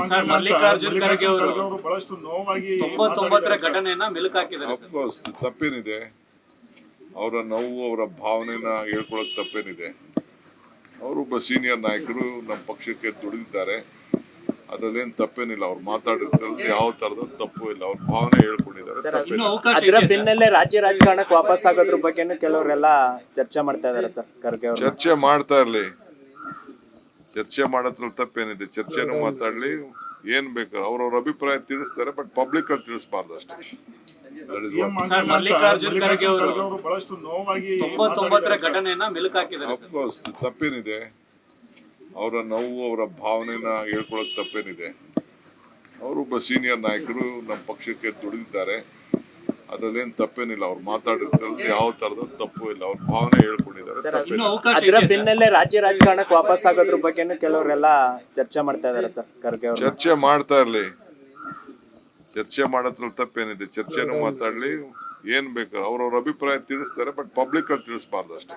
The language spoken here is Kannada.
ಅಂತ ಮಲ್ಲಿಕಾರ್ಜುನ್ ಖರ್ಗೆ ಅವರು ಬಹಳಷ್ಟು ನೋವಾಗಿ ತೊಂಬತ್ತೊಂಬತ್ತರ ಸರ್. ಘಟನೆಯನ್ನ ಮೆಲುಕು ಹಾಕಿದ್ದಾರೆ Of course, ತಪ್ಪೇನಿದೆ. ಅವರ ನೋವು ಅವರ ಭಾವನೆನ ಹೇಳ್ಕೊಳಕ್ ತಪ್ಪೇನಿದೆ. ಅವರೊಬ್ಬ ಸೀನಿಯರ್ ನಾಯಕರು ನಮ್ಮ ಪಕ್ಷಕ್ಕೆ ದುಡಿದಿದ್ದಾರೆ. ಅದರಲ್ಲೇನು ತಪ್ಪೇನಿಲ್ಲ ಅವ್ರು ಮಾತಾಡಿದ್ರಲ್ಲಿ ಯಾವ ತರದ ತಪ್ಪು ಇಲ್ಲ. ಅವ್ರ ಭಾವನೆ ಹೇಳ್ಕೊಂಡಿದ್ದಾರೆ ಸರ್, ಇನ್ನೂ ತಪ್ಪೇನಿಲ್ಲ ಅವಕಾಶ ಅದರ ಸರ್. ಬೆನ್ನಲ್ಲೇ ರಾಜ್ಯ ರಾಜಕಾರಣಕ್ಕೆ ವಾಪಸ್ ಆಗೋದ್ರ ಬಗ್ಗೆನೂ ಕೆಲವರೆಲ್ಲ ಚರ್ಚೆ ಮಾಡ್ತಾ ಇದಾರೆ ಸರ್ ಖರ್ಗೆ ಅವರು. ಚರ್ಚೆ ಮಾಡ್ತಾ ಇರ್ಲಿ. ಚರ್ಚೆ ಮಾಡೋದ್ರಲ್ಲಿ ತಪ್ಪೇನಿದೆ? ಚರ್ಚೆನೂ ಮಾತಾಡ್ಲಿ. ಏನ್ ಬೇಕಾದ್ರೆ ಅವ್ರವ್ರ ಅಭಿಪ್ರಾಯ ತಿಳಿಸ್ತಾರೆ ಬಟ್ ಪಬ್ಲಿಕ್ ಅಲ್ಲಿ ತಿಳಿಸಬಾರ್ದು ಅಷ್ಟೇ. ಮಲ್ಲಿಕಾರ್ಜುನ್ ಖರ್ಗೆ ಅವರು ಬಹಳಷ್ಟು ನೋವಾಗಿ ತೊಂಬತ್ತೊಂಬತ್ತರ. ಘಟನೆಯನ್ನ ಮೆಲುಕು ಹಾಕಿದ್ದಾರೆ ತಪ್ಪೇನಿದೆ. ಅವರ ನೋವು ಅವರ ಭಾವನೆನ ಹೇಳ್ಕೊಳಕ್ ತಪ್ಪೇನಿದೆ. ಅವರೊಬ್ಬ ಸೀನಿಯರ್ ನಾಯಕರು ನಮ್ಮ ಪಕ್ಷಕ್ಕೆ ದುಡಿದಿದ್ದಾರೆ. ಅದರಲ್ಲೇನು ತಪ್ಪೇನಿಲ್ಲ. ಅವ್ರು ಮಾತಾಡಿದ್ರೆ ಯಾವ ತರದ ತಪ್ಪು ಇಲ್ಲ. ಅವ್ರ ಭಾವನೆ ಹೇಳ್ಕೊಂಡಿದ್ದಾರೆ ಅದರ ಬೆನ್ನಲ್ಲೇ ರಾಜ್ಯ ರಾಜಕಾರಣಕ್ಕೆ ವಾಪಸ್ ಆಗೋದ್ರ ಬಗ್ಗೆನೂ ಕೆಲವರೆಲ್ಲ ಚರ್ಚೆ ಮಾಡ್ತಾ ಇದಾರೆ ಸರ್ ಖರ್ಗೆ ಅವರು. ಚರ್ಚೆ ಮಾಡ್ತಾ ಇರ್ಲಿ. ಚರ್ಚೆ ಮಾಡೋದ್ರಲ್ಲಿ ತಪ್ಪೇನಿದೆ. ಚರ್ಚೆನೂ ಮಾತಾಡ್ಲಿ. ಏನ್ ಬೇಕಾದ್ರೆ ಅವ್ರವ್ರ ಅಭಿಪ್ರಾಯ ತಿಳಿಸ್ತಾರೆ ಬಟ್ ಪಬ್ಲಿಕ್ ಅಲ್ಲಿ ತಿಳಿಸ್ಬಾರ್ದು ಅಷ್ಟೇ.